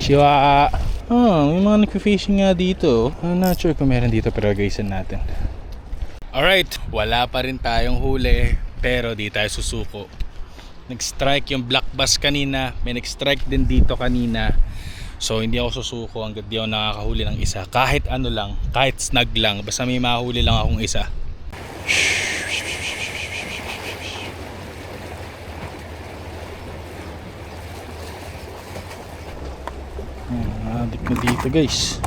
Chiwa. Oh, may mga nagfi-fishing nga dito. I'm not sure kung meron dito pero gaysan natin. Alright, wala pa rin tayong huli pero di tayo susuko. Nag-strike yung black bass kanina, may nag-strike din dito kanina. So hindi ako susuko hanggat di ako nakakahuli ng isa. Kahit ano lang, kahit snag lang, basta may mahuli lang akong isa. Hmm, adik na dito guys.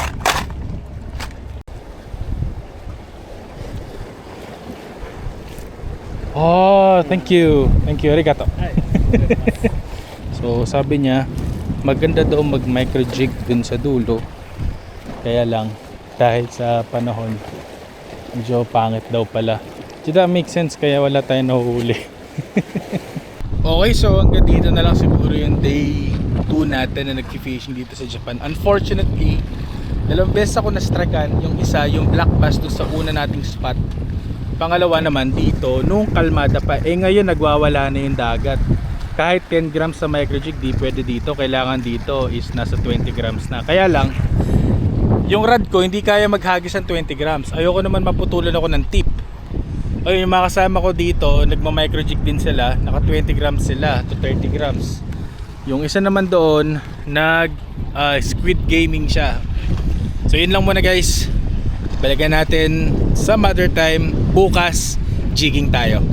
Oh, thank you. Thank you. Arigato. so, sabi niya, maganda daw mag micro jig dun sa dulo. Kaya lang, dahil sa panahon, medyo pangit daw pala. Did that make sense? Kaya wala tayong nahuhuli. okay, so hanggang dito na lang siguro yung day 2 natin na nag-fishing dito sa Japan. Unfortunately, dalawang beses ako na-strikean. Yung isa, yung black bass doon sa una nating spot. Pangalawa naman dito, nung kalmada pa, eh ngayon nagwawala na yung dagat. Kahit 10 grams sa microjig, di pwede dito. Kailangan dito is nasa 20 grams na. Kaya lang, yung rod ko hindi kaya maghagis ng 20 grams. Ayoko naman maputulan ako ng tip. Ayun, yung mga kasama ko dito, nagma-microjig din sila. Naka 20 grams sila to 30 grams. Yung isa naman doon, nag ah, squid gaming siya. So yun lang muna guys. Balikan natin some other time bukas jigging tayo.